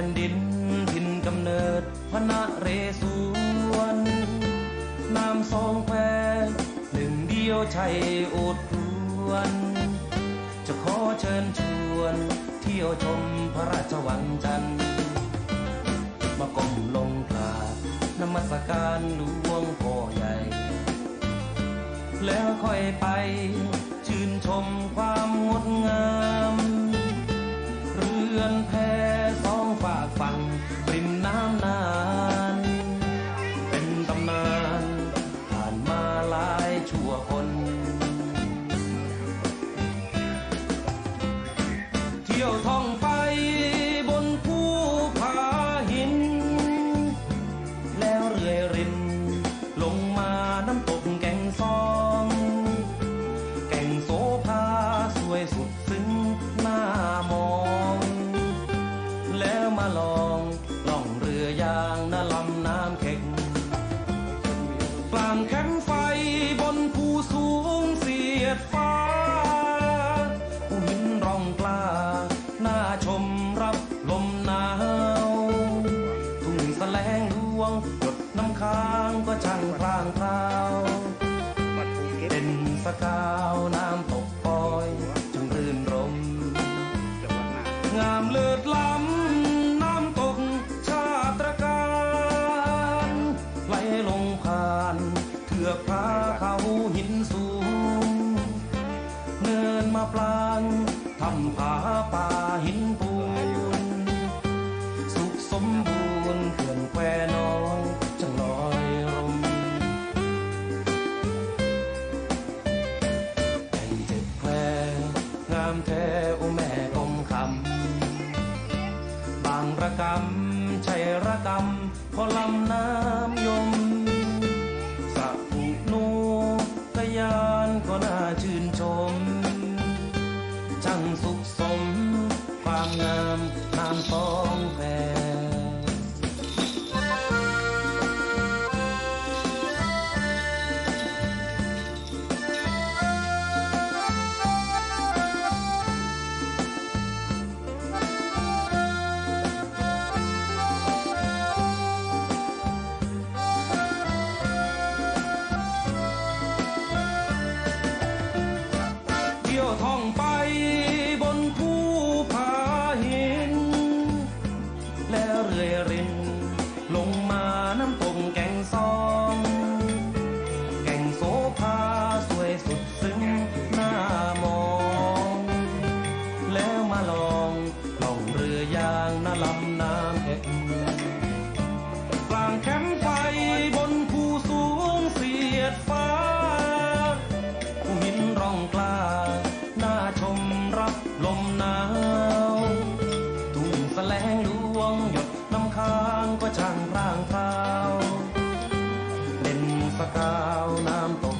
ผ่นดินถิ่นกำเนิดพระนเรศวรนามสองแควหนึ่งเดียวชัยโอดรวน จะขอเชิญชวน เที่ยวชมพระราชวังจันทร์มาก้มลงกราบนมัสการหลวงพ่อใหญ่ แล้วค่อยไป ชื่นชมความงดงาม ที่ยวท่องไปบนภูผาหิน แล้วเรื่อยริน ลงมาน้ำตกแก่งซอง แก่งโสภาสวยสุดซึ้งหน้ามอง แล้วมาลองล่องเรือยางนาลำน้ำเข็งกลางแคมไฟบนภูสูงเสียดฟ้า น้ำค้างก็ช่างพรางพราวเก็ตเป็นสกาวน้ำตกปอยจึงรื่นรมงานงามเลิศล้ำน้ำตกชาตรการไหลลงผ่านเถือกพาเขาหินสูง เนินมาปลางทำผาป่าหินปูามแท้โอแม่กมคำ บางระกำชัยระกำพอลำน้ำยมสะปุนูกยานก็น่าชื่นชม ช่างสุข อยริน ลงมาน้ำตกแก่งซอง แก่งโสภาสวยสุดซึ้งหน้ามอง แล้วมาลองล่องเรือยางนาลำน้ำเอ็กกลางแคมป์ไฟบนภูสูงเสียดฟ้าหินร่องกล้าน่าชมรับลมหนาวทุ่งแสลงดวงหยด ค้างก็ช่างพรางพราวเด่นสกาวน้ำตก